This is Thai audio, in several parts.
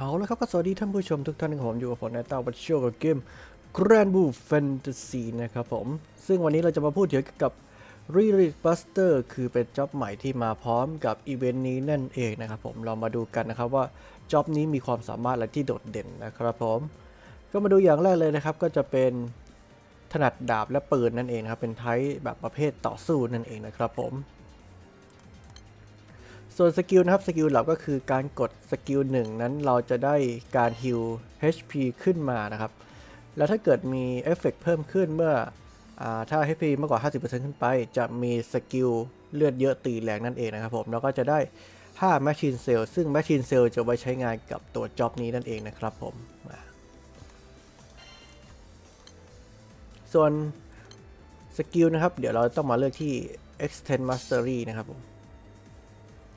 เอาละครับก็สวัสดีท่านผู้ชมทุกท่านนะครับผมอยู่กับผมในเต้าบัตเชียกับเกม Grand Blue Fantasy นะครับผม ซึ่งวันนี้เราจะมาพูดเกี่ยวกับ r e r e Buster คือเป็นจ็อบใหม่ที่มาพร้อมกับอีเวนต์นี้นั่นเองนะครับผมเรามาดูกันนะครับว่าจ็อบนี้มีความสามารถอะไรที่โดดเด่นนะครับผม ก็มาดูอย่างแรกเลยนะครับ ก็จะเป็นถนัดดาบและปืนนั่นเองครับเป็นไทป์แบบประเภทต่อสู้นั่นเองนะครับผม ส่วนสกิลนะครับสกิลหลักก็คือการกดสกิลหนึ่งนั้นเราจะได้การฮิล HP ขึ้นมานะครับ แล้วถ้าเกิดมีเอฟเฟกเพิ่มขึ้นเมื่ออถ้า HP มากกว่า 50%ขึ้นไป จะมีสกิลเลือดเยอะตีแรงนั่นเองนะครับผมแล้วก็จะได้5 Machine Cell ซึ่ง Machine Cell จะไว้ใช้งานกับตัวจ็อบนี้นั่นเองนะครับผม ส่วนสกิลนะครับ เดี๋ยวเราต้องมาเลือกที่ Extend Mastery นะครับผม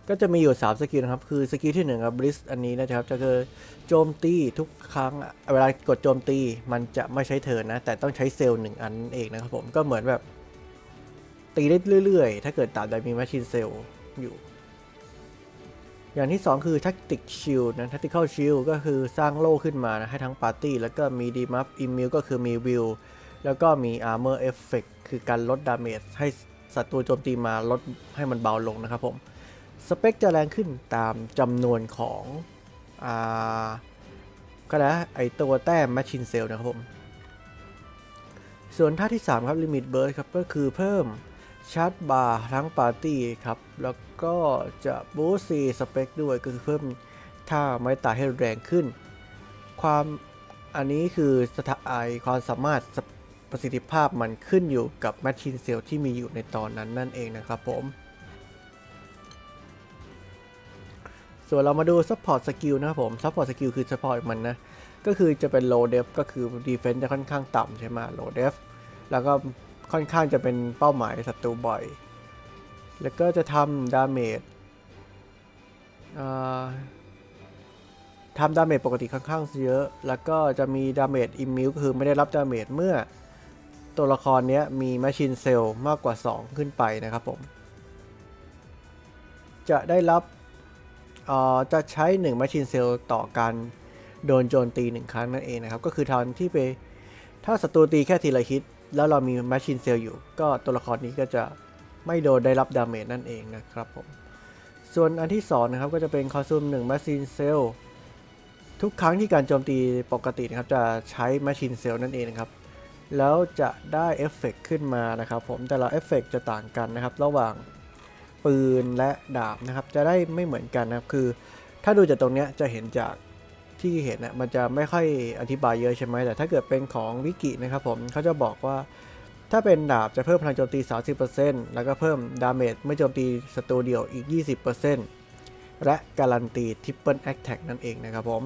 ก็จะมีอยู่ 3 สกิลนะครับ คือสกิลที่1ครับ Blitz อันนี้นะครับ จะคือโจมตีทุกครั้ง เวลากดโจมตีมันจะไม่ใช้เทินนะ แต่ต้องใช้เซลล์หนึ่งอันเองนะครับผมก็เหมือนแบบตีได้เรื่อยๆ ถ้าเกิดตามใดมี Machine Cell อยู่ อย่างที่ 2 คือ Tactic Shield นะ Tactical Shield ก็คือสร้างโล่ขึ้นมานะ ให้ทั้งปาร์ตี้แล้วก็มี Debuff Immune ก็คือมี Will แล้วก็มี Armor Effect คือการลดดาเมจให้ศัตรูโจมตีมาลดให้มันเบาลงนะครับผม สเปคจะแรงขึ้นตามจำนวนของอ่าก็แล้วไอตัวแต้ม Machine Cell นะครับผม ส่วนท่าที่ 3 ครับ Limit Burst ครับ ก็คือเพิ่มชาร์จบาร์ทั้งปาร์ตี้ครับ แล้วก็จะบูสซีสเปคด้วยก็คือเพิ่มท่าไม้ตายให้แรงขึ้น ความอันนี้คือสถาไอความสามารถประสิทธิภาพมันขึ้นอยู่กับ Machine Cell ที่มีอยู่ในตอนนั้นนั่นเองนะครับผม ส่วนเรามาดู support skill นะครับผม support skill คือ support มันนะ ก็คือจะเป็น low def ก็คือ defense จะค่อนข้างต่ำใช่ไหม low def แล้วก็ค่อนข้างจะเป็นเป้าหมายศัตรูบ่อย แล้วก็จะทำ damage ทำดาเมจปกติค่อนข้างเยอะ แล้วก็จะมีดาเมจอิมมิวก็คือไม่ได้รับดาเมจเมื่อตัวละครนี้มี Machine Cell มากกว่า 2 ขึ้นไปนะครับผม จะได้รับ จะใช้ 1 Machine Cell ต่อการโดนโจมตี 1 ครั้งนั่นเองนะครับ ก็คือทอนที่ไป ถ้าศัตรูตีแค่ทีละฮิต แล้วเรามี Machine Cell อยู่ ก็ตัวละครนี้ก็จะไม่โดนได้รับดาเมจนั่นเองนะครับผม ส่วนอันที่ 2 นะครับ ก็จะเป็นคอนซูม1 Machine Cell ทุกครั้งที่การโจมตีปกตินะครับ จะใช้ Machine Cell นั่นเองนะครับ แล้วจะได้เอฟเฟกต์ขึ้นมานะครับผม แต่ละเอฟเฟกต์จะต่างกันนะครับ ระหว่าง ปืนและดาบนะครับ จะได้ไม่เหมือนกันนะครับ คือ ถ้าดูจากตรงเนี้ยจะเห็นจากที่เห็นนะมันจะไม่ค่อยอธิบายเยอะใช่ไหมแต่ถ้าเกิดเป็นของวิกินะครับผมเขาจะบอกว่า ถ้าเป็นดาบจะเพิ่มพลังโจมตี 30%แล้วก็เพิ่มดาเมจเมื่อโจมตีศัตรูเดียวอีก 20%และการันตีทริปเปิลแอคแท็กนั่นเองนะครับผม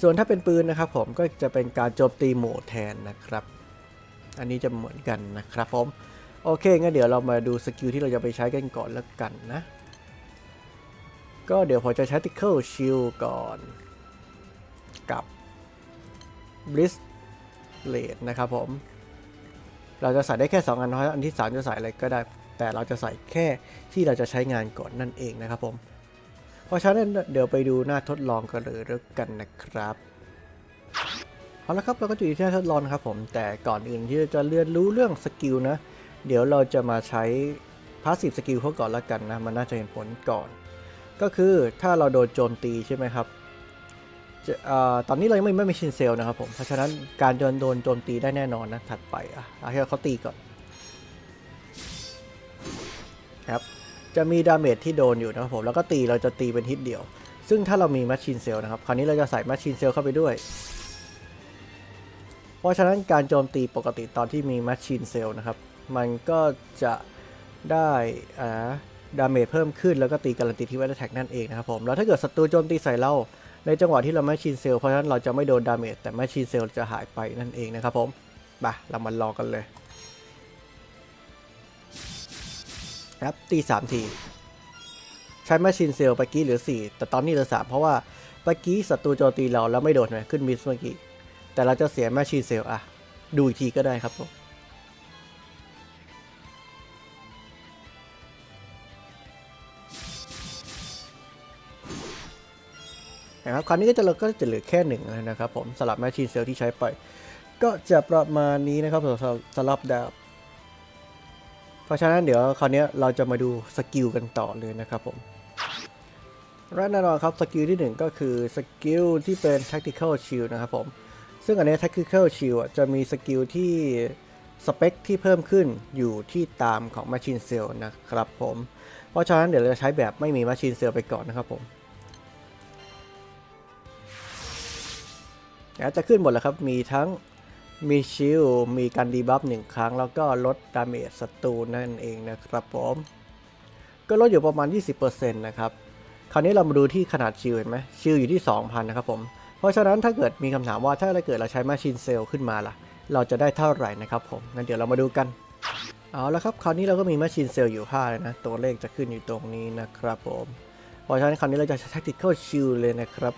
ส่วนถ้าเป็นปืนนะครับผมก็จะเป็นการโจมตีหมู่แทนนะครับ อันนี้จะเหมือนกันนะครับผม โอเคงั้นเดี๋ยวเรามาดูสกิลที่เราจะไปใช้กันก่อนแล้วกันนะ ก็เดี๋ยวผมจะใช้ Tickle Shield ก่อน กับ Bliss Blade นะครับผม เราจะใส่ได้แค่ 2 อันเพราะอันที่ 3 จะใส่อะไรก็ได้ แต่เราจะใส่แค่ที่เราจะใช้งานก่อนนั่นเองนะครับผม เพราะฉะนั้นเดี๋ยวไปดูหน้าทดลองกันเลยแล้วกันนะครับเอาละครับเราก็จะอยู่ที่หน้าทดลองครับผมแต่ก่อนอื่นที่จะเรียนรู้เรื่องสกิลนะ เดี๋ยวเราจะมาใช้พาสซีฟสกิลเขาก่อนล้วกันนะ มันน่าจะเห็นผลก่อน ก็คือถ้าเราโดนโจมตีใช่ไหมครับออตอนนี้เรายังไม่ไม่มีชินเซลนะครับผม เพราะฉะนั้นการโดนโดนโจมตีได้แน่นอนนะถัดไปอะเอาให้เขาตีก่อนครับจะมีดาเมจที่โดนอยู่นะครับผมแล้วก็ตีเราจะตีเป็นฮิตเดียว ซึ่งถ้าเรามีแมชชีนเซลนะครับ คราวนี้เราจะใส่แมชชีนเซลเข้าไปด้วย เพราะฉะนั้นการโจมตีปกติตอนที่มีแมชชีนเซลนะครับ มันก็จะได้อ่าดาเมจเพิ่มขึ้นแล้วก็ตีการันตีที่วัตแท็กนั่นเองนะครับผมแล้วถ้าเกิดศัตรูโจมตีใส่เราในจังหวะที่เราแมชชีนเซลเพราะฉะนั้นเราจะไม่โดนดาเมจแต่แมชชีนเซลจะหายไปนั่นเองนะครับผมมาเรามาลองกันเลยครับตีสามทีใช้แมชชีนเซลเมื่อกี้เหลือ 4 แต่ตอนนี้เหลือ 3 เพราะว่าเมื่อกี้ศัตรูโจมตีเราแล้วไม่โดนไหมขึ้นมิสเมื่อกี้แต่เราจะเสียแมชชีนเซลอะดูอีกทีก็ได้ครับผม นะครับคราวนี้ก็จะเราก็จะเหลือแค่หนึ่งนะครับผมสำหรับแมชชีนเซลที่ใช้ไป ก็จะประมาณนี้นะครับสำหรับดาบเพราะฉะนั้นเดี๋ยวคราวนี้เราจะมาดูสกิลกันต่อเลยนะครับผมและแน่นอนครับสกิลที่หนึ่งก็คือสกิลที่เป็น tactical shield นะครับผมซึ่งอันนี้ tactical shield จะมีสกิลที่สเปคที่เพิ่มขึ้นอยู่ที่ตามของ machine cell นะครับผม เพราะฉะนั้นเดี๋ยวเราจะใช้แบบไม่มี machine cell ไปก่อนนะครับผม แล้วจะขึ้นหมดแล้วครับ มีทั้งมีชิลมีการดีบัฟหนึ่งครั้ง แล้วก็ลดดาเมจศัตรูนั่นเองนะครับผม ก็ลดอยู่ประมาณ 20%นะครับ คราวนี้เรามาดูที่ขนาดชิลเห็นไหมชิลอยู่ที่ 2,000 นะครับผม เพราะฉะนั้นถ้าเกิดมีคำถามว่าถ้าเราเกิดเราใช้ Machine Cell ขึ้นมาล่ะ เราจะได้เท่าไหร่นะครับผม งั้นเดี๋ยวเรามาดูกัน เอาละครับ คราวนี้เราก็มี Machine Cell อยู่5เลยนะ ตัวเลขจะขึ้นอยู่ตรงนี้นะครับผม เพราะฉะนั้นคราวนี้เราจะใช้ Tactical Shield เลยนะครับ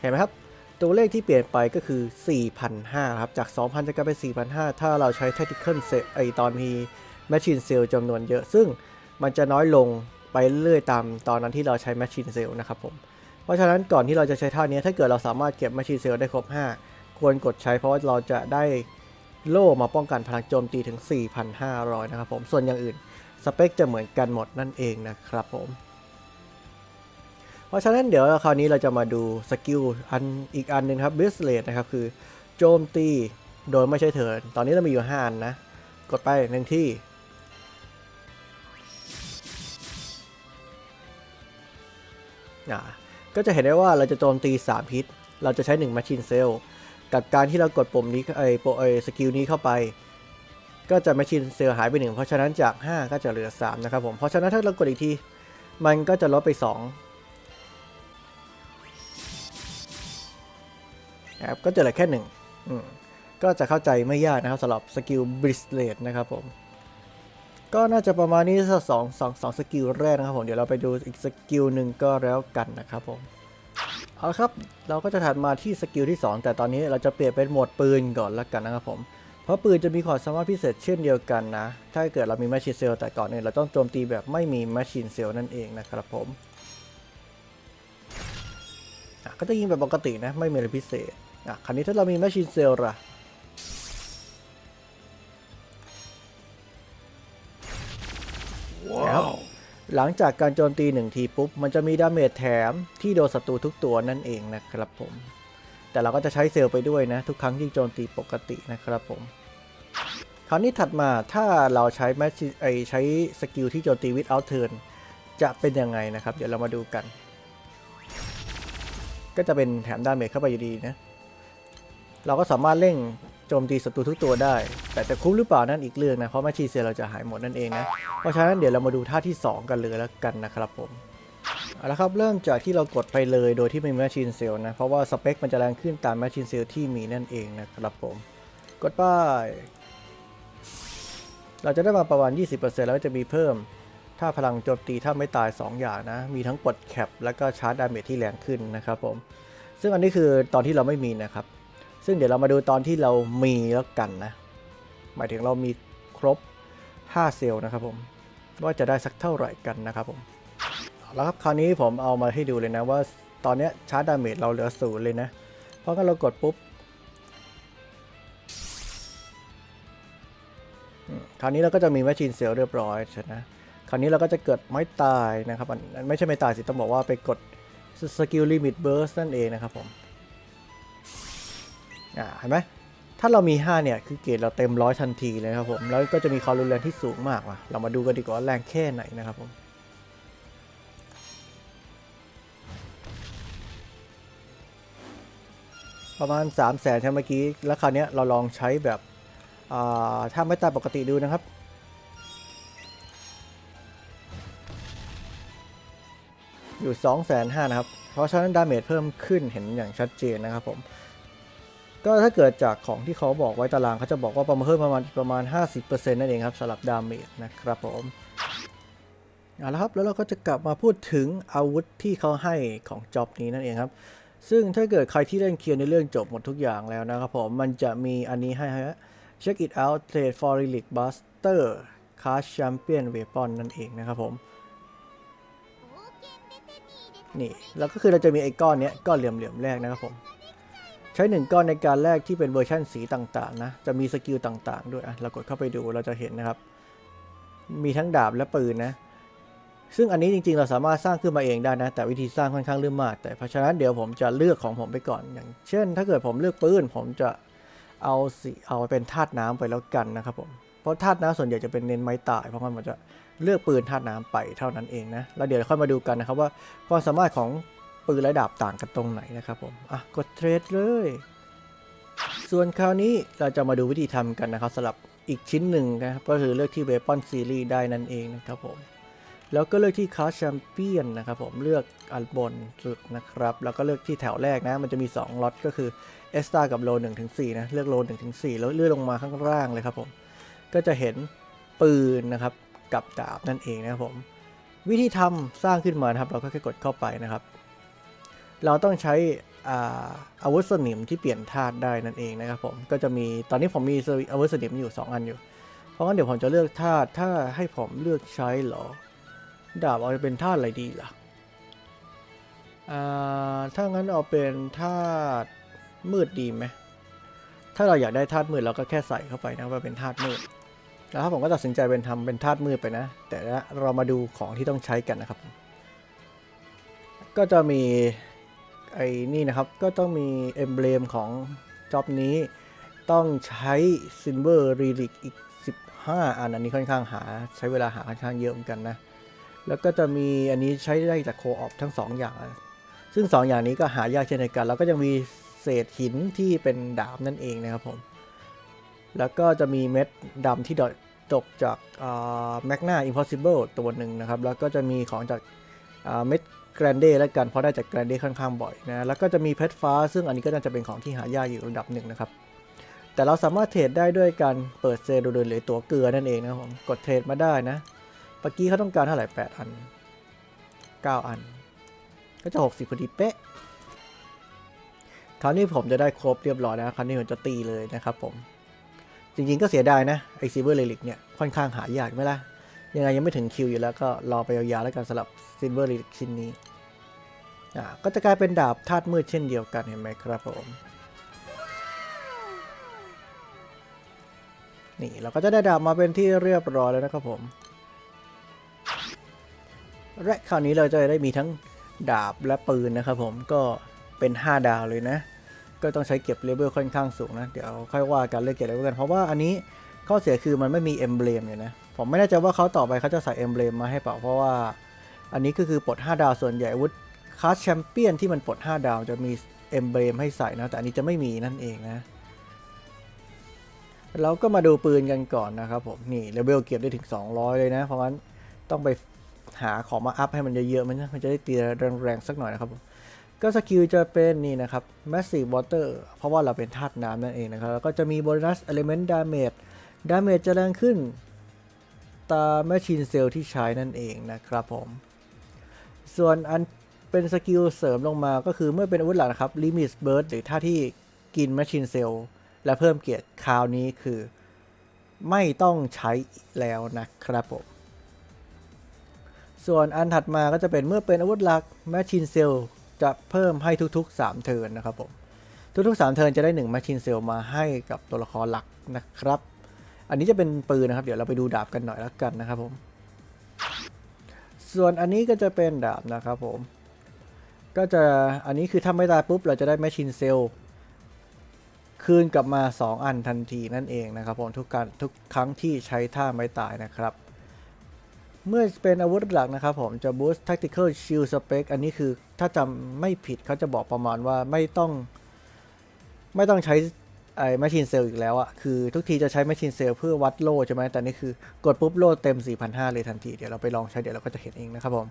เห็นไหมครับ ตัวเลขที่เปลี่ยนไปก็คือ 4,500 ครับ จาก 2,000 จะกลายเป็น 4,500 ถ้าเราใช้ Tactical Cell ไอตอนมี Machine Cell จำนวนเยอะ ซึ่งมันจะน้อยลงไปเรื่อยตามตอนนั้นที่เราใช้ Machine Cell นะครับผม เพราะฉะนั้นก่อนที่เราจะใช้ท่านี้ ถ้าเกิดเราสามารถเก็บ Machine Cell ได้ครบ 5 ควรกดใช้เพราะว่าเราจะได้โล่มาป้องกันพลังโจมตีถึง 4,500 นะครับผม ส่วนอย่างอื่นสเปคจะเหมือนกันหมดนั่นเองนะครับผม เพราะฉะนั้นเดี๋ยวคราวนี้เราจะมาดูสกิลอันอีกอันหนึ่งครับ b i s l a t นะครับคือโจมตีโดยไม่ใช่เทินตอนนี้เรามีอยู่ 5 อันนะ กดไปหนึ่งที่ ก็จะเห็นได้ว่าเราจะโจมตี 3 พิษ เราจะใช้1 Machine Cell กับการที่เรากดปุ่มนี้ไอโปไอสกิลนี้เข้าไป ก็จะ Machine Cell หายไป 1 เพราะฉะนั้นจาก 5 ก็จะเหลือ 3 นะครับผม เพราะฉะนั้นถ้าเรากดอีกที มันก็จะลดไป 2 นะครับก็จะเหลือแค่1อืมก็จะเข้าใจไม่ยากนะครับสำหรับสกิล b r i s l e t นะครับผมก็น่าจะประมาณนี้สสองสองสองสกิลแรกนะครับผมเดี๋ยวเราไปดูอีกสกิลหนึ่งก็แล้วกันนะครับผมเอาละครับเราก็จะถัดมาที่สกิลที่ 2 แต่ตอนนี้เราจะเปลี่ยนเป็นหมวดปืนก่อนแล้วกันนะครับผม เพราะปืนจะมีความสามารถพิเศษเช่นเดียวกันนะ ถ้าเกิดเรามีแมชชีนเซลแต่ก่อนเนี่ยเราต้องโจมตีแบบไม่มีแมชชีนเซลนั่นเองนะครับผมก็จะยิงแบบปกตินะไม่มีอะไรพิเศษ อะคราวนี้ถ้าเรามีแมชชีนเซลล่ะครับหลังจากการโจมตีหนึ่งทีปุ๊บ มันจะมีดาเมจแถมที่โดนศัตรูทุกตัวนั่นเองนะครับผม แต่เราก็จะใช้เซลล์ไปด้วยนะ ทุกครั้งที่โจมตีปกตินะครับผม คราวนี้ถัดมาถ้าเราใช้แมชไอใช้สกิลที่โจมตี without turn จะเป็นยังไงนะครับ เดี๋ยวเรามาดูกัน ก็จะเป็นแถมดาเมจเข้าไปอยู่ดีนะ เราก็สามารถเร่งโจมตีศัตรูทุกตัวได้ แต่จะคุ้มหรือเปล่านั่นอีกเรื่องนะ เพราะแมชชีเซลเราจะหายหมดนั่นเองนะ เพราะฉะนั้นเดี๋ยวเรามาดูท่าที่ 2 กันเลยแล้วกันนะครับผมเอาละครับเริ่มจากที่เรากดไปเลยโดยที่ไม่มีแมชชีนเซลนะ เพราะว่าสเปคมันจะแรงขึ้นตามแมชชีนเซลที่มีนั่นเองนะครับผม กดไปเราจะได้มาประมาณ 20%แล้วก็จะมีเพิ่ม ถ้าพลังโจมตีถ้าไม่ตาย 2 อย่างนะ มีทั้งกดแคป แล้วก็ชาร์จดาเมจที่แรงขึ้นนะครับผม ซึ่งอันนี้คือตอนที่เราไม่มีนะครับ ซึ่งเดี๋ยวเรามาดูตอนที่เรามีแล้วกันนะ หมายถึงเรามีครบ 5 เซลล์นะครับผม ว่าจะได้สักเท่าไหร่กันนะครับผมเอาละครับคราวนี้ผมเอามาให้ดูเลยนะว่าตอนนี้ชาร์จดาเมจเราเหลือศูนย์เลยนะ เพราะงั้นเรากดปุ๊บ คราวนี้เราก็จะมีแมชชีนเซลล์เรียบร้อยใช่ไหมคราวนี้เราก็จะเกิดไม่ตายนะครับอันไม่ใช่ไม่ตายสิ ต้องบอกว่าไปกดสกิลลิมิตเบิร์สนั่นเองนะครับผม อ่าเห็นไหมถ้าเรามี 5 เนี่ย คือเกรดเราเต็มร้อยทันทีเลยครับผม แล้วก็จะมีความรุนแรงที่สูงมากว่ะ เรามาดูกันดีกว่าว่าแรงแค่ไหนนะครับผม ประมาณ 3 0 0แสนใช่เมื่อกี้ แล้วคราวนี้เราลองใช้แบบถ้าไม่ตายปกติดูนะครับอยู่ 2 5 0 0 0นะครับ เพราะฉะนั้นดาเมจเพิ่มขึ้นเห็นอย่างชัดเจนนะครับผม ก็ถ้าเกิดจากของที่เขาบอกไว้ตารางเขาจะบอกว่าประมาณเพิ่มประมาณประมาณ 50%นั่นเองครับสำหรับดาเมจนะครับผมเอาละครับแล้วเราก็จะกลับมาพูดถึงอาวุธที่เขาให้ของจ็อบนี้นั่นเองครับซึ่งถ้าเกิดใครที่เล่นเคียร์ในเรื่องจบหมดทุกอย่างแล้วนะครับผมมันจะมีอันนี้ให้ฮะ check it out trade for relic buster cast champion weapon นั่นเองนะครับผมนี่แล้วก็คือเราจะมีไอ้ก้อนเนี้ยก้อนเหลี่ยมๆแรกนะครับผม ช้หนึ่งก้อนในการแรกที่เป็นเวอร์ชันสีต่างๆนะจะมีสกิลต่างๆ ด้วยอะเรากดเข้าไปดูเราจะเห็นนะครับ มีทั้งดาบและปืนนะ ซึ่งอันนี้จริงๆ เราสามารถสร้างขึ้นมาเองได้นะ แต่วิธีสร้างค่อนข้างเรื่องมาก แต่เพราะฉะนั้นเดี๋ยวผมจะเลือกของผมไปก่อน อย่าง เช่น ถ้าเกิดผมเลือกปืนผมจะเอาสีเอาเป็นธาตุน้ำไปแล้วกันนะครับผมเพราะธาตุน้ำส่วนใหญ่จะเป็นเน้นไม้ตาย เพราะงั้นมันจะเลือกปืนธาตุน้ำไปเท่านั้นเองนะแล้วเดี๋ยวค่อยมาดูกันนะครับว่าความสามารถของ ปืนและดาบต่างกันตรงไหนนะครับผม อะ กดเทรดเลย ส่วนคราวนี้เราจะมาดูวิธีทำกันนะครับสำหรับอีกชิ้นหนึ่งนะครับก็คือเลือกที่ Weapon Series ได้นั่นเองนะครับผม แล้วก็เลือกที่ Card Champion นะครับผม เลือกอันบนสุดนะครับ แล้วก็เลือกที่แถวแรกนะ มันจะมี2ล็อตก็คือ e s t a กับ Low 1ถึง4นะ เลือก Low 1ถึง4แล้วเลื่อนลงมาข้างล่างเลยครับผม ก็จะเห็นปืนนะครับกับดาบนั่นเองนะครับผม วิธีทำสร้างขึ้นมานะครับ เราก็แค่กดเข้าไปนะครับ เราต้องใช้อาวุธสนิมที่เปลี่ยนธาตุได้นั่นเองนะครับผมก็จะมีตอนนี้ผมมีอาวุธสนิมอยู่ 2 อันอยู่ เพราะงั้นเดี๋ยวผมจะเลือกธาตุถ้าให้ผมเลือกใช้เหรอ ดาบเอาเป็นธาตุอะไรดีล่ะอ่าถ้างั้นเอาเป็นธาตุมืดดีไหมถ้าเราอยากได้ธาตุมืดเราก็แค่ใส่เข้าไปนะว่าเป็นธาตุมืดแล้วถ้าผมก็ตัดสินใจเป็นทำเป็นธาตุมืดไปนะ แต่ละเรามาดูของที่ต้องใช้กันนะครับ ก็จะมี ไอ้นี่นะครับ ก็ต้องมีเอมเบลมของจ็อบนี้ ต้องใช้ซินเวอร์รีลิกอีก 15 อัน อันนี้ค่อนข้างหาใช้เวลาหาค่อนข้างเยอะเหมือนกันนะ แล้วก็จะมีอันนี้ใช้ได้จากโคออปทั้ง 2 อย่าง ซึ่ง 2 อย่างนี้ก็หายากเช่นเดียวกัน แล้วก็ยังมีเศษหินที่เป็นดาบนั่นเองนะครับผม แล้วก็จะมีเม็ดดำที่ดอตกจากแมกนาอิมพอสิเบิลตัวหนึ่งนะครับ แล้วก็จะมีของจากเม็ด แกรนเดแล้วกันเพราะได้จากแกรนเดค่อนข้างบ่อยนะแล้วก็จะมีเพชรฟ้า ซึ่งอันนี้ก็น่าจะเป็นของที่หายากอยู่ระดับหนึ่งนะครับ แต่เราสามารถเทรดได้ด้วยการเปิดเซลล์ดูเดินหรือตัวเกลือนั่นเองนะผมกดเทรดมาได้นะเมื่อกี้เขาต้องการเท่าไหร่8อัน 9 อัน ก็จะ 60พอดีเป๊ะคราวนี้ผมจะได้ครบเรียบร้อยแล้วคราวนี้ผมจะตีเลยนะครับผม จริงๆก็เสียดายนะไอซิเวอร์เลลิกเนี่ยค่อนข้างหายากไหมล่ะยังไงยังไม่ถึงคิวอยู่แล้วก็รอไปยาวๆแล้วกันสำหรับ ซิลเวอร์ลิชิ้นนี้อ่าก็จะกลายเป็นดาบธาตุมืดเช่นเดียวกันเห็นไหมครับผมนี่เราก็จะได้ดาบมาเป็นที่เรียบร้อยแล้วนะครับผมและคราวนี้เราจะได้มีทั้งดาบและปืนนะครับผมก็เป็น 5 ดาวเลยนะ ก็ต้องใช้เก็บเลเวลค่อนข้างสูงนะ เดี๋ยวค่อยว่ากันเรื่องเก็บเลเวลกัน เพราะว่าอันนี้ข้อเสียคือมันไม่มีเอมเบลมอยู่นะ ผมไม่แน่ใจว่าเขาต่อไปเขาจะใส่เอมเบลมมาให้เปล่าเพราะว่า อันนี้ก็คือปลด 5 ดาวส่วนใหญ่อาวุธคลาสแชมเปี้ยนที่มันปลด 5 ดาวจะมีเอมเบลมให้ใส่นะ แต่อันนี้จะไม่มีนั่นเองนะ เราก็มาดูปืนกันก่อนนะครับผม นี่เลเวลเก็บได้ถึง 200 เลยนะ เพราะงั้นต้องไปหาของมาอัพให้มันเยอะๆ มันมันจะได้ตีแรงๆ สักหน่อยนะครับผม ก็สกิลจะเป็นนี่นะครับ Massive Water เพราะว่าเราเป็นธาตุน้ำนั่นเองนะครับ แล้วก็จะมี Bonus Element Damage Damage จะแรงขึ้นตาม Machine Cell ที่ใช้นั่นเองนะครับผม ส่วนอันเป็นสกิลเสริมลงมาก็คือเมื่อเป็นอาวุธหลักนะครับ Limit Burst หรือท่าที่กิน Machine Cell และเพิ่มเกียรติคราวนี้คือ ไม่ต้องใช้แล้วนะครับผม ส่วนอันถัดมาก็จะเป็นเมื่อเป็นอาวุธหลัก Machine Cell จะเพิ่มให้ทุกๆ 3 เทิร์นนะครับผม ทุกๆ 3 เทิร์นจะได้1 Machine Cell มาให้กับตัวละครหลักนะครับ อันนี้จะเป็นปืนนะครับ เดี๋ยวเราไปดูดาบกันหน่อยแล้วกันนะครับผม ส่วนอันนี้ก็จะเป็นดาบนะครับผม ก็จะอันนี้คือถ้าไม่ตายปุ๊บเราจะได้ Machine Cell คืนกลับมา 2 อันทันทีนั่นเองนะครับผมทุกการทุกครั้งที่ใช้ท่าไม่ตายนะครับ เมื่อเป็นอาวุธหลักนะครับผมจะ boost tactical shield spec อันนี้คือถ้าจำไม่ผิดเขาจะบอกประมาณว่าไม่ต้อง ไม่ต้องใช้ ไอ้ machine cell อีกแล้วอะคือทุกทีจะใช้ machine cell เพื่อวัดโล่ใช่ไหมแต่นี่คือกดปุ๊บโล่เต็ม 4,500 เลยทันที เดี๋ยวเราไปลองใช้เดี๋ยวเราก็จะเห็นเองนะครับผม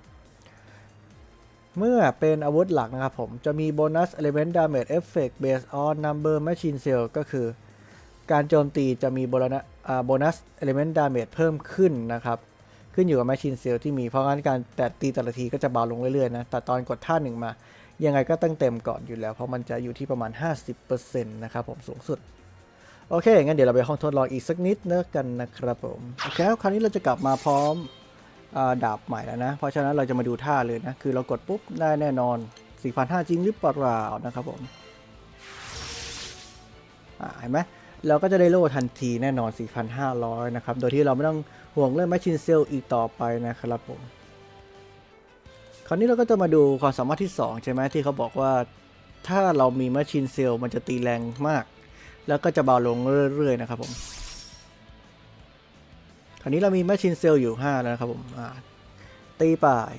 เมื่อเป็นอาวุธหลักนะครับผม จะมี bonus element damage effect based on number machine cell ก็คือ การโจมตีจะมีโบนัสอ่า bonus element damage เพิ่มขึ้นนะครับ ขึ้นอยู่กับ machine cell ที่มีเพราะงั้นการแต่ตีแต่ละทีก็จะเบาลงเรื่อยๆนะแต่ตอนกดท่าหนึ่งมา ยังไงก็ตั้งเต็มก่อนอยู่แล้ว เพราะมันจะอยู่ที่ประมาณ 50%นะครับผมสูงสุด โอเค งั้นเดี๋ยวเราไปห้องทดลองอีกสักนิดเนอะกันนะครับผมโอเคคราวนี้เราจะกลับมาพร้อมอดาบใหม่แล้วนะ เพราะฉะนั้นเราจะมาดูท่าเลยนะ คือเรากดปุ๊บได้แน่นอน 4,500 จริงหรือเปล่านะครับผมเห็นไหมเราก็จะได้โล่ทันทีแน่นอน 4,500 นะครับ โดยที่เราไม่ต้องห่วงเรื่องแมชชีนเซลอีกต่อไปนะครับผม คราวนี้เราก็จะมาดูความสามารถที่ 2 ใช่ไหมที่เขาบอกว่าถ้าเรามีแมชชีนเซลมันจะตีแรงมาก แล้วก็จะเบาลงเรื่อยๆนะครับผมคราวนี้เรามีแมชชีนเซลอยู่ 5 แล้วนะครับผมตีป่าย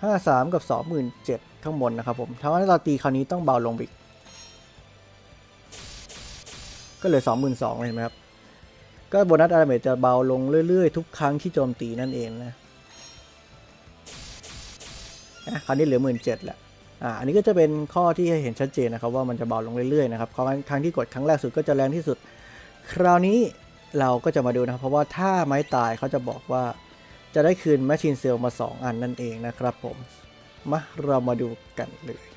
53กับ27,000ข้างบนนะครับผมถ้าว่าเราตีคราวนี้ต้องเบาลงอีก ก็เหลือ22,000เห็นไหมครับ ก็โบนัสอาร์เมจจะเบาลงเรื่อยๆ ทุกครั้งที่โจมตีนั่นเองนะคราวนี้เหลือ17,000แหละอ่าอันนี้ก็จะเป็นข้อที่เห็นชัดเจนนะครับว่ามันจะเบาลงเรื่อยๆนะครับครั้งครั้งที่กดครั้งแรกสุดก็จะแรงที่สุด คราวนี้เราก็จะมาดูนะครับเพราะว่าถ้าไม้ตายเขาจะบอกว่าจะได้คืนแมชชีนเซลมา 2 อันนั่นเองนะครับผมมาเรามาดูกันเลย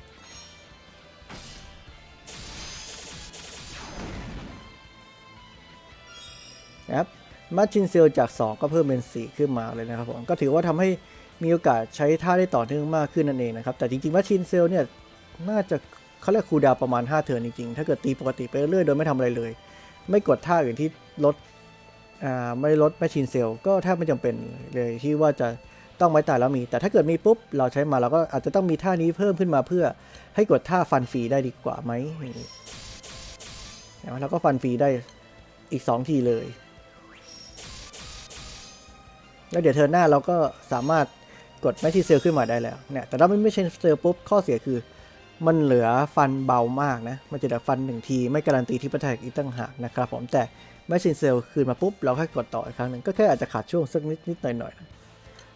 นะครับแมชชีนเซลจาก 2 ก็เพิ่มเป็น 4 ขึ้นมาเลยนะครับผมก็ถือว่าทำให้มีโอกาสใช้ท่าได้ต่อเนื่องมากขึ้นนั่นเองนะครับแต่จริงๆแมชชีนเซลเนี่ยน่าจะเขาเรียกคูดาวประมาณ 5 เทิร์นจริงๆ ถ้าเกิดตีปกติไปเรื่อยโดยไม่ทำอะไรเลย ไม่กดท่าอื่นที่ลดอ่าไม่ลดแมชชีนเซลก็แทบไม่จำเป็นเลยที่ว่าจะต้องไม้ตายแล้วมี แต่ถ้าเกิดมีปุ๊บ เราใช้มาเราก็อาจจะต้องมีท่านี้เพิ่มขึ้นมาเพื่อให้กดท่าฟันฟรีได้ดีกว่าไหมอย่างนี้เห็นไหมเราก็ฟันฟรีได้อีก 2 ทีเลย แล้วเดี๋ยวเทิร์หน้าเราก็สามารถกดแมชชีนเซลขึ้นมาได้แล้วเนี่ยแต่ถ้าไม่ไม่ใช่เซลปุ๊บข้อเสียคือ มันเหลือฟันเบามากนะมันจะเหลือฟันหนึ่งทีไม่การันตีที่ประแทกอีกตั้งหากนะครับผมแต่แมชชีนเซลคืนมาปุ๊บเราแค่กดต่ออีกครั้งหนึ่งก็แค่อาจจะขาดช่วงสักนิดนิดหน่อยหน่อย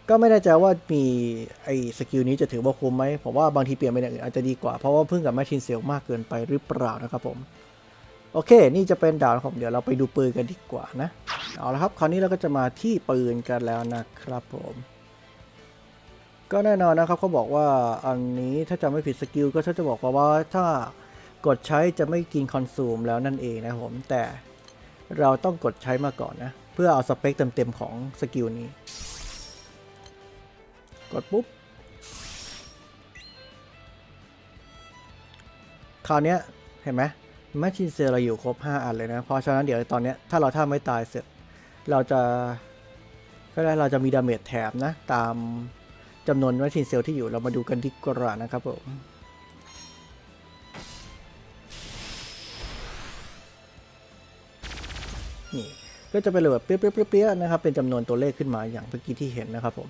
ก็ไม่แน่ใจว่ามีไอ้สกิลนี้จะถือว่าคุ้มไหมผมว่าบางทีเปลี่ยนไปอย่างอื่นอาจจะดีกว่าเพราะว่าเพิ่งกับแมชชีนเซลมากเกินไปหรือเปล่านะครับผม โอเค นี่จะเป็นดาวนะครับเดี๋ยวเราไปดูปืนกันดีกว่านะ เอาละครับ คราวนี้เราก็จะมาที่ปืนกันแล้วนะครับผม ก็แน่นอนนะครับเขาบอกว่าอันนี้ถ้าจำไม่ผิดสกิลก็จะบอกว่าว่าถ้ากดใช้จะไม่กินคอนซูมแล้วนั่นเองนะผมแต่เราต้องกดใช้มาก่อนนะ เพื่อเอาสเปคเต็มๆของสกิลนี้ กดปุ๊บคราวนี้เห็นไหม แมชชีนเซลเราอยู่ครบ 5 อันเลยนะ เพราะฉะนั้นเดี๋ยวตอนนี้ถ้าเราถ้าไม่ตายเสร็จ เราจะ ก็ได้เราจะมีดาเมจแถมนะ ตามจำนวนแมชชีนเซลที่อยู่เรามาดูกันดีกว่านะครับผมนี่ก็จะเป็นแบบเปรี้ยๆๆนะครับ เป็นจำนวนตัวเลขขึ้นมาอย่างเมื่อกี้ที่เห็นนะครับผม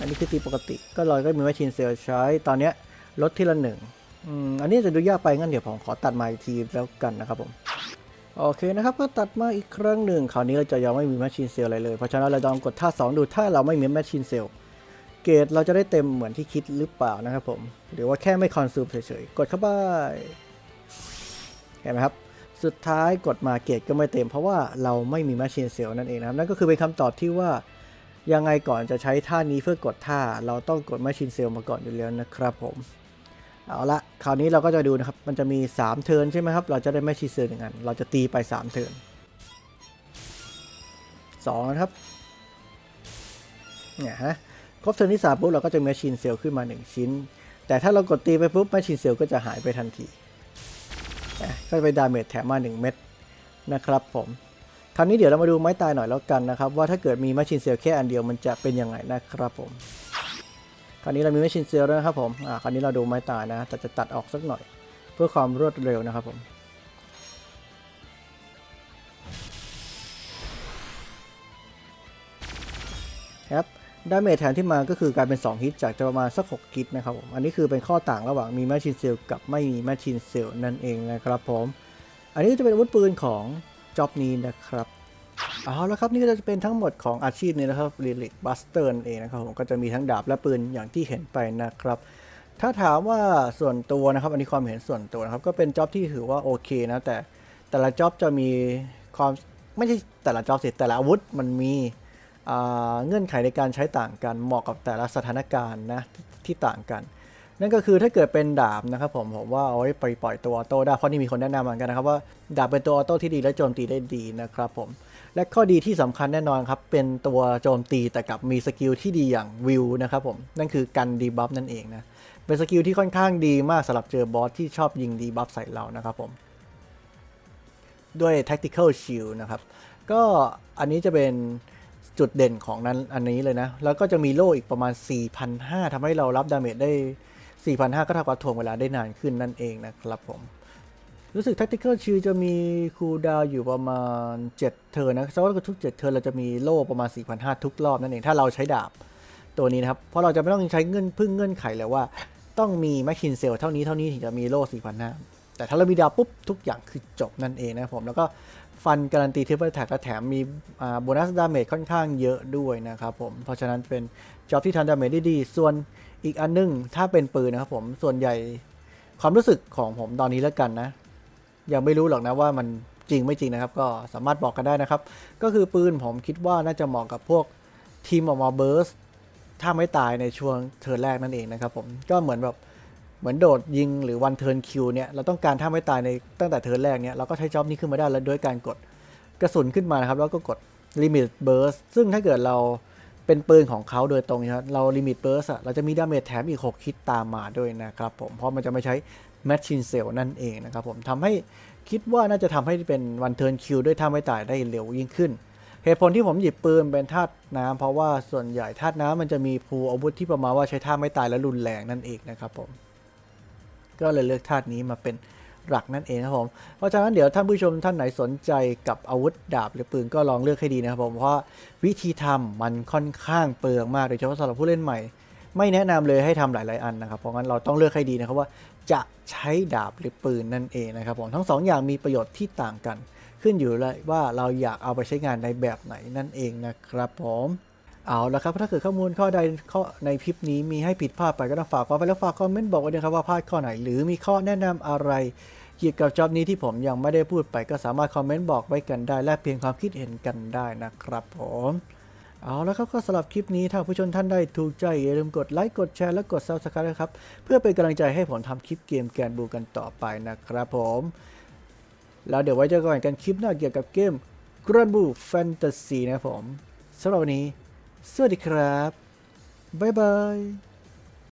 อันนี้คือตีปกติ ก็ลอยก็มีแมชชีนเซลใช้ ตอนเนี้ยลดทีละหนึ่งอันนี้จะดูยากไปงั้นเดี๋ยวผมขอตัดมาอีกทีแล้วกันนะครับผม โอเคนะครับก็ตัดมาอีกครั้งหนึ่งคราวนี้เราจะยังไม่มีแมชชีนเซลอะไรเลย เพราะฉะนั้นเราลองกดท่า 2 ดูถ้าเราไม่มีแมชชีนเซลเกรดเราจะได้เต็มเหมือนที่คิดหรือเปล่านะครับผม หรือว่าแค่ไม่คอนซูมเฉยๆ กดเข้าไปเห็นไหมครับ สุดท้ายกดมาเกรดก็ไม่เต็ม เพราะว่าเราไม่มีแมชชีนเซลนั่นเองนะครับ นั่นก็คือเป็นคำตอบที่ว่า ยังไงก่อนจะใช้ท่านี้เพื่อกดท่า เราต้องกดแมชชีนเซลมาก่อนอยู่แล้วนะครับผม เอาละคราวนี้เราก็จะดูนะครับ มันจะมี 3 เทิร์นใช่ไหมครับ เราจะได้แมชชีนเซลหนึ่งอัน เราจะตีไป 3 เทิร์นสองนะครับเนี่ยฮะครบเทิร์นที่สามปุ๊บเราก็จะแมชชีนเซลขึ้นมา 1 ชิ้น แต่ถ้าเรากดตีไปปุ๊บแมชชีนเซลก็จะหายไปทันทีก็จะเป็นดาเมจแถมมา 1 เม็ดนะครับผม คราวนี้เดี๋ยวเรามาดูไม้ตายหน่อยแล้วกันนะครับ ว่าถ้าเกิดมีแมชชีนเซลแค่อันเดียวมันจะเป็นยังไงนะครับผม คราวนี้เรามีแมชชีนเซลแล้วนะครับผมอ่าคราวนี้เราดูไม้ตายนะแต่จะตัดออกสักหน่อย เพื่อความรวดเร็วนะครับผมครับดาเมจแทนที่มาก็คือกลายเป็น 2 ฮิตจากจะประมาณสัก6ฮิตนะครับผม อันนี้คือเป็นข้อต่างระหว่างมีแมชชีนเซลกับไม่มีแมชชีนเซลนั่นเองนะครับผม อันนี้จะเป็นอาวุธปืนของ จ็อบนี้นะครับเอาละครับนี่ก็จะเป็นทั้งหมดของอาชีพนี้นะครับ r e l i c Buster นั่นเองนะครับผมก็จะมีทั้งดาบและปืนอย่างที่เห็นไปนะครับ ถ้าถามว่าส่วนตัวนะครับอันนี้ความเห็นส่วนตัวนะครับก็เป็นจ็อบที่ถือว่าโอเคนะแต่แต่ละจ็อบจะมีความไม่ใช่แต่ละจ็อบสิแต่ละอาวุธมันมีเงื่อนไขในการใช้ต่างกันเหมาะกับแต่ละสถานการณ์นะทที่ต่างกัน นั่นก็คือถ้าเกิดเป็นดาบนะครับผมผมว่าเอาไว้ปล่อยปล่อยตัวออโต้ได้เพราะนี่มีคนแนะนำเหมือนกันนะครับว่าดาบเป็นตัวออโต้ที่ดีและโจมตีได้ดีนะครับผมและข้อดีที่สำคัญแน่นอนครับ เป็นตัวโจมตีแต่กับมีสกิลที่ดีอย่างวิวนะครับผมนั่นคือกันดีบัฟนั่นเองนะเป็นสกิลที่ค่อนข้างดีมากสำหรับเจอบอสที่ชอบยิงดีบัฟใส่เรานะครับผมด้วย tactical shield นะครับก็อันนี้จะเป็นจุดเด่นของนั้นอันนี้เลยนะ แล้วก็จะมีโล่อีกประมาณ 4,500ทำให้เรารับดาเมจได้ 4,500 ก็เท่ากับถ่วงเวลาได้นานขึ้นนั่นเองนะครับผม รู้สึก tactical s h i e l จะมีคูลดาวอยู่ประมาณ 7 เทิร์นนะแสดงว่าทุก 7 เทิร์นเราจะมีโล่ประมาณ 4,500 ทุกรอบนั่นเอง ถ้าเราใช้ดาบตัวนี้นะครับ เพราะเราจะไม่ต้องใช้เงื่อนพึ่งเงื่อนไขเลยว่า ต้องมีแมชชีนเซลเท่านี้เท่านี้ถึงจะมีโล่4,500 แต่ถ้าเรามีดาวปุ๊บทุกอย่างคือจบนั่นเองนะครับผม แล้วก็ฟันการันตีเทปเปิลแท็กและแถมมีโบนัสดาเมจค่อนข้างเยอะด้วยนะครับผม เพราะฉะนั้นเป็นจ็อบที่ทำดาเมจได้ดี ส่วน อีกอันนึงถ้าเป็นปืนนะครับผมส่วนใหญ่ความรู้สึกของผมตอนนี้แล้วกันนะ ยังไม่รู้หรอกนะว่ามันจริงไม่จริงนะครับ ก็สามารถบอกกันได้นะครับ ก็คือปืนผมคิดว่าน่าจะเหมาะกับพวกทีมออกมาเบิร์สถ้าไม่ตายในช่วงเทิร์นแรกนั่นเองนะครับผมก็เหมือนแบบเหมือนโดดยิงหรือวันเทิร์นคิวเนี่ยเราต้องการถ้าไม่ตายในตั้งแต่เทิร์นแรกเนี่ยเราก็ใช้จ็อบนี้ขึ้นมาได้แล้วด้วยการกดกระสุนขึ้นมานะครับ แล้วก็กดลิมิตเบิร์สซึ่งถ้าเกิดเรา เป็นปืนของเขาโดยตรงนะครับเราลิมิตเบิร์สอะเราจะมีดาเมจแถมอีก 6 คิดตามมาด้วยนะครับผมเพราะมันจะไม่ใช้แมชชีนเซลนั่นเองนะครับผมทำให้คิดว่าน่าจะทำให้เป็นวันเทิร์นคิวด้วยถ้าไม่ตายได้เร็วยิ่งขึ้น เหตุผลที่ผมหยิบปืนเป็นธาตุน้ำเพราะว่าส่วนใหญ่ธาตุน้ำมันจะมีภูอาวุธที่ประมาณว่าใช้ท่าไม่ตายและรุนแรงนั่นเองนะครับผมก็เลยเลือกธาตุนี้มาเป็น หลักนั่นเองนะครับผม เพราะฉะนั้นเดี๋ยวท่านผู้ชมท่านไหนสนใจกับอาวุธดาบหรือปืนก็ลองเลือกให้ดีนะครับผมเพราะวิธีทำมันค่อนข้างเปลืองมากโดยเฉพาะสำหรับผู้เล่นใหม่ ไม่แนะนำเลยให้ทำหลาย ๆ อันนะครับเพราะงั้นเราต้องเลือกให้ดีนะครับว่าจะใช้ดาบหรือปืนนั่นเองนะครับผมทั้งสองอย่างมีประโยชน์ที่ต่างกัน ขึ้นอยู่เลยว่าเราอยากเอาไปใช้งานในแบบไหนนั่นเองนะครับผม เอาละครับ ถ้าเกิดข้อมูลข้อใดข้อในคลิปนี้มีให้ผิดพลาดไปก็ต้องฝากขอไปแล้วฝากคอมเมนต์บอกไว้ด้วยครับว่าพลาดข้อไหน หรือมีข้อแนะนำอะไรเกี่ยวกับจ็อบนี้ที่ผมยังไม่ได้พูดไปก็สามารถคอมเมนต์บอกไว้กันได้ และเพียงความคิดเห็นกันได้นะครับผมเอาละครับก็สำหรับคลิปนี้ถ้าผู้ชมท่านได้ถูกใจอย่าลืมกดไลค์กดแชร์และกด subscribe นะครับเพื่อเป็นกำลังใจให้ผมทำคลิปเกมแกนบูกันต่อไปนะครับผม แล้วเดี๋ยวไว้เจอกันกันคลิปหน้าเกี่ยวกับเกม Grand Blue Fantasy นะครับผมสำหรับวันนี้ สวัสดีครับ บ๊ายบาย